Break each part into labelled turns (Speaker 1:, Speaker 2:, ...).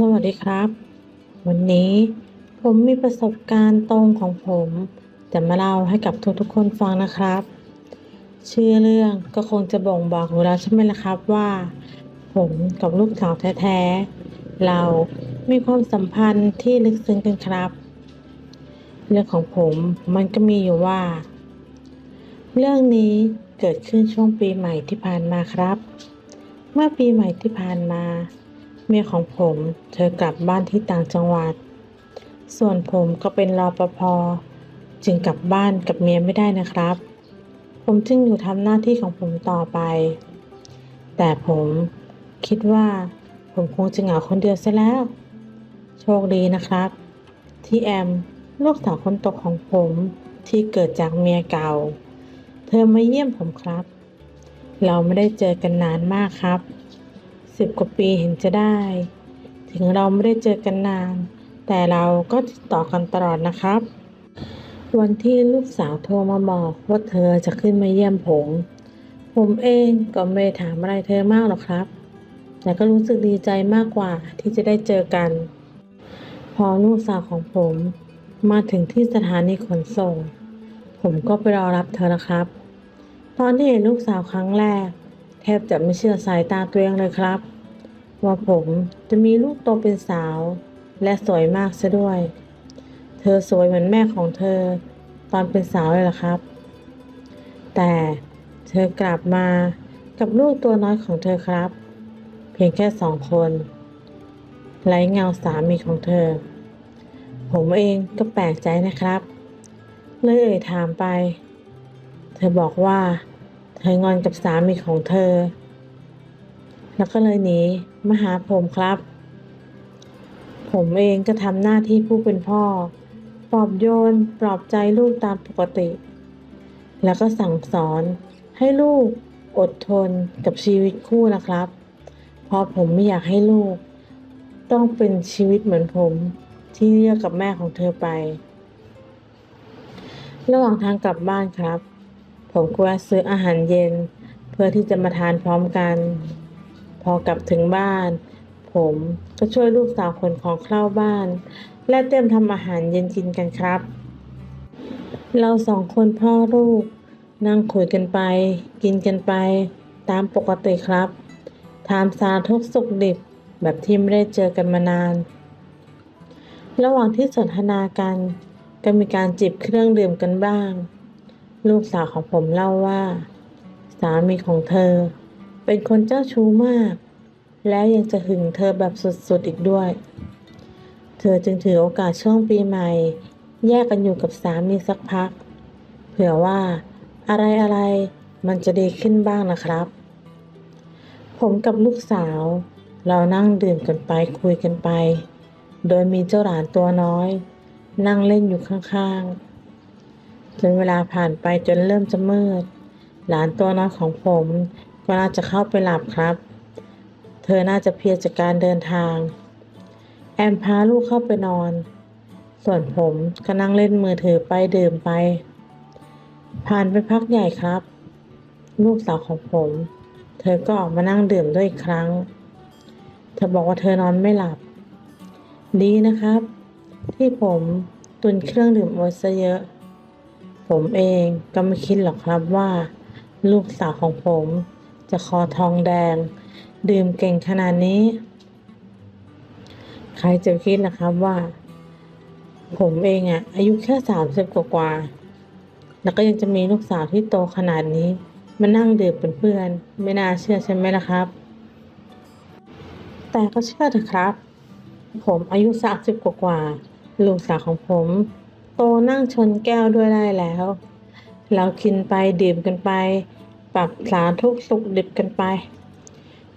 Speaker 1: สวัสดีครับ วันนี้ผมมีประสบการณ์ตรงของผม จะมาเล่าให้กับทุกๆคนฟังนะครับ ชื่อเรื่องก็คงจะบ่งบอกอยู่แล้วใช่ไหมล่ะครับว่า ผมกับลูกสาวแท้ๆ เรามีความสัมพันธ์ที่ลึกซึ้งกันครับ เรื่องของผมมันก็มีอยู่ว่า เรื่องนี้เกิดขึ้นช่วงปีใหม่ที่ผ่านมาครับ เมื่อปีใหม่ที่ผ่านมา เมียของผม เธอกลับบ้านที่ต่างจังหวัด ส่วนผมก็เป็นรอปภจึงกลับบ้านกับเมียไม่ได้นะครับ ผมจึงอยู่ทำหน้าที่ของผมต่อไป แต่ผมคิดว่าผมคงจะเหงาคนเดียวซะแล้ว โชคดีนะครับ ที่แอมลูกสาวคนโตของผมที่เกิดจากเมียเก่า เธอมาเยี่ยมผมครับ เราไม่ได้เจอกันนานมากครับ สิบกว่าปีเห็นจะได้ ถึงเราไม่ได้เจอกันนาน แต่เราก็ติดต่อกันตลอดนะครับ วันที่ลูกสาวโทรมาบอกว่าเธอจะขึ้นมาเยี่ยมผม ผมเองก็ไม่ถามอะไรเธอมากหรอกครับ แต่ก็รู้สึกดีใจมากกว่าที่จะได้เจอกัน พอลูกสาวของผมมาถึงที่สถานีขนส่ง ผมก็ไปรอรับเธอนะครับ ตอนที่เห็นลูกสาวครั้งแรก ทบจะไม่เชื่อสายตาตัวเองเลยครับ ว่าผมจะมีลูกโตเป็นสาว และสวยมากซะด้วย เธอสวยเหมือนแม่ของเธอ ตอนเป็นสาวเลยล่ะครับ แต่เธอกลับมากับลูกตัวน้อยของเธอครับ เพียงแค่สองคนไร้เงาสามีของเธอ ผมเองก็แปลกใจนะครับ เลยเอ่ยถามไป เธอบอกว่า เธองอนกับสามีของเธอ แล้วก็เลยหนีมาหาผมครับ ผมเองก็ทำหน้าที่ผู้เป็นพ่อ ปลอบโยนปลอบใจลูกตามปกติ แล้วก็สั่งสอนให้ลูกอดทนกับชีวิตคู่นะครับ เพราะผมไม่อยากให้ลูก ต้องเป็นชีวิตเหมือนผมที่เลือกกับแม่ของเธอไประหว่างทางกลับบ้านครับ ผมก็แวะซื้ออาหารเย็น เพื่อที่จะมาทานพร้อมกัน พอกลับถึงบ้าน ผมก็ช่วยลูกสาวขนของเข้าบ้าน และเตรียมทำอาหารเย็นกินกันครับ เราสองคนพ่อลูก นั่งคุยกันไป กินกันไป ตามปกติครับถามสารทุกสุขดิบแบบที่ไม่ได้เจอกันมานาน ระหว่างที่สนทนากัน ก็มีการจิบเครื่องดื่มกันบ้าง ลูกสาวของผมเล่าว่า สามีของเธอ เป็นคนเจ้าชู้มาก และยังจะหึงเธอแบบสุดๆอีกด้วย เธอจึงถือโอกาสช่วงปีใหม่ แยกกันอยู่กับสามีสักพัก เผื่อว่าอะไรๆมันจะดีขึ้นบ้างนะครับ ผมกับลูกสาว เรานั่งดื่มกันไปคุยกันไป โดยมีเจ้าหลานตัวน้อย นั่งเล่นอยู่ข้างๆ จนเวลาผ่านไปจนเริ่มจะมืด หลานตัวน้อยของผมก็น่าจะเข้าไปหลับครับ เธอน่าจะเพลียจากการเดินทาง แอมพาลูกเข้าไปนอน ส่วนผมก็นั่งเล่นมือถือไปดื่มไป ผ่านไปพักใหญ่ครับ ลูกสาวของผม เธอก็ออกมานั่งดื่มด้วยอีกครั้ง เธอบอกว่าเธอนอนไม่หลับ ดีนะครับ ที่ผมตุนเครื่องดื่มไว้ซะเยอะ ผมเองก็ไม่คิดหรอกครับว่า ลูกสาวของผมจะคอทองแดง ดื่มเก่งขนาดนี้ ใครจะคิดล่ะครับว่า ผมเองอะอายุแค่สามสิบกว่าๆแล้วก็ยังจะมีลูกสาวที่โตขนาดนี้ มานั่งดื่มเป็นเพื่อน ไม่น่าเชื่อใช่ไหมล่ะครับ แต่ก็เชื่อเถอะครับ ผมอายุสามสิบกว่าๆลูกสาวของผม โตนั่งชนแก้วด้วยได้แล้ว เรากินไปดื่มกันไป ปรับสาทุกสุขดิบกันไป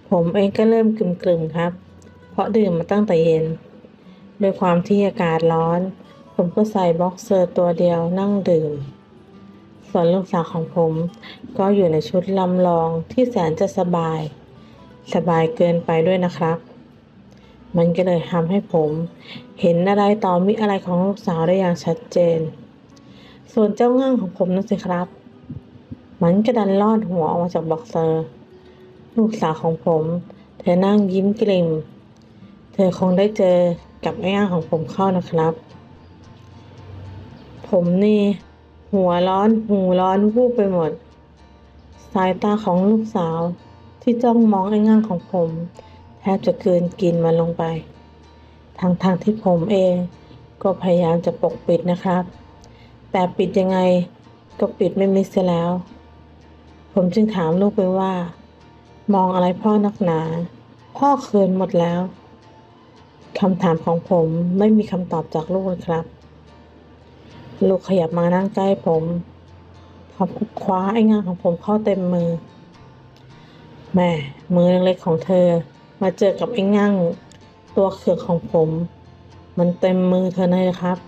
Speaker 1: ผมเองก็เริ่มกลุ่มๆครับ เพราะดื่มมาตั้งแต่เย็น ด้วยความที่อากาศร้อน ผมก็ใส่บ็อกเซอร์ตัวเดียวนั่งดื่ม ส่วนลูกสาวของผมก็อยู่ในชุดลำลองที่แสนจะสบาย สบายเกินไปด้วยนะครับ มันก็เลยทำให้ผม เห็นอะไรต่อมิอะไรของลูกสาวได้อย่างชัดเจน ส่วนเจ้าง่างของผมนั่นสิครับ มันก็ดันลอดหัวออกมาจากบ็อกเซอร์ ลูกสาวของผม เธอนั่งยิ้มกลิ่ม เธอคงได้เจอกับไอ้ย่างของผมเข้านะครับ ผมนี่ หัวร้อน หูร้อนวูบไปหมด สายตาของลูกสาวที่จ้องมองไอ้ง่างของผม แทบจะเกินกินมันลงไป ทางทางที่ผมเองก็พยายามจะปกปิดนะครับ แต่ปิดยังไงก็ปิดไม่มิดเสียแล้ว ผมจึงถามลูกไปว่า มองอะไรพ่อนักหนา พ่อเคินหมดแล้วคำถามของผมไม่มีคำตอบจากลูกเลยครับ ลูกขยับมานั่งใกล้ผมพร้อมคว้าไอ้งานของผมเข้าเต็มมือ แม่มือเล็กๆของเธอ มาเจอกับไอ้งั่งตัวเขือกของผม มันเต็มมือเธอเลยครับ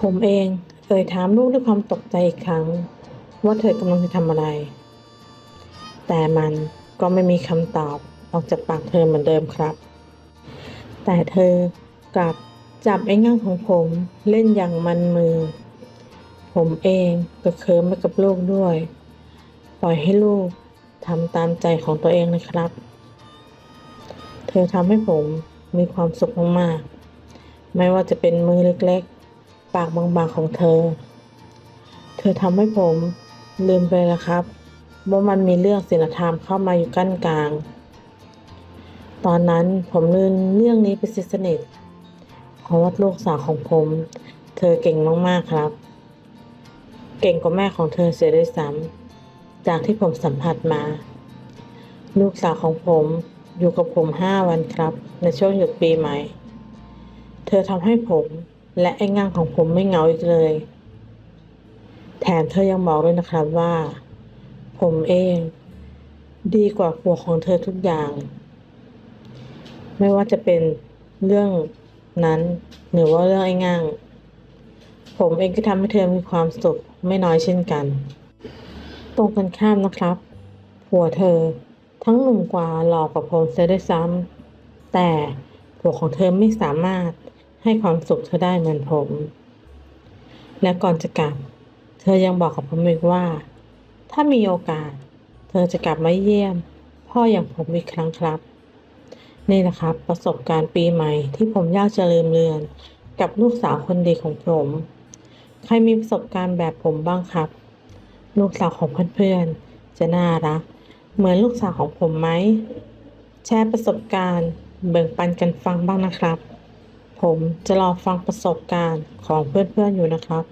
Speaker 1: ผมเองเอ่ยถามลูกด้วยความตกใจอีกครั้ง ว่าเธอกำลังจะทำอะไร แต่มันก็ไม่มีคำตอบออกจากปากเธอเหมือนเดิมครับ แต่เธอกลับจับไอ้ง่างของผมเล่นอย่างมันมือ ผมเองก็เคิมไปกับลูกด้วย ปล่อยให้ลูกทำตามใจของตัวเองนะครับ ธอทำให้ผมมีความสุขมากๆ ไม่ว่าจะเป็นมือเล็กๆ ปากบางๆของเธอ เธอทำให้ผมลืมไปแล้วครับว่ามันมีเรื่องศีลธรรมเข้ามาอยู่กั้นกลาง ตอนนั้นผมลืมเรื่องนี้ไปเสียสนิทเพราะว่าลูกสาวของผม เธอเก่งมากๆครับ เก่งกว่าแม่ของเธอเสียด้วยซ้ำจากที่ผมสัมผัสมา ลูกสาวของผม อยู่กับผมห้าวันครับ ในช่วงหยุดปีใหม่ เธอทำให้ผมและไอ้ง่างของผมไม่เหงาอีกเลย แถมเธอยังบอกด้วยนะครับว่า ผมเอง ดีกว่าผัวของเธอทุกอย่าง ไม่ว่าจะเป็นเรื่องนั้น หรือว่าเรื่องไอ้ง่างผมเองก็ทำให้เธอมีความสุขไม่น้อยเช่นกัน ตรงกันข้ามนะครับผัวเธอ ทั้งหนุ่มกว่าหลอกว่าผมเสียด้วยซ้ำแต่ผัวของเธอไม่สามารถให้ความสุขเธอได้เหมือนผม และก่อนจะกลับ เธอยังบอกกับผมอีกว่า ถ้ามีโอกาส เธอจะกลับมาเยี่ยม พ่ออย่างผมอีกครั้งครับ นี่นะครับ ประสบการณ์ปีใหม่ที่ผมยากจะลืมเลือน กับลูกสาวคนดีของผม ใครมีประสบการณ์แบบผมบ้างครับ ลูกสาวของเพื่อนๆจะน่ารัก เหมือนลูกสาวของผมไหม แชร์ประสบการณ์เบ่งปันกันฟังบ้างนะครับ ผมจะรอฟังประสบการณ์ของเพื่อนๆอยู่นะครับ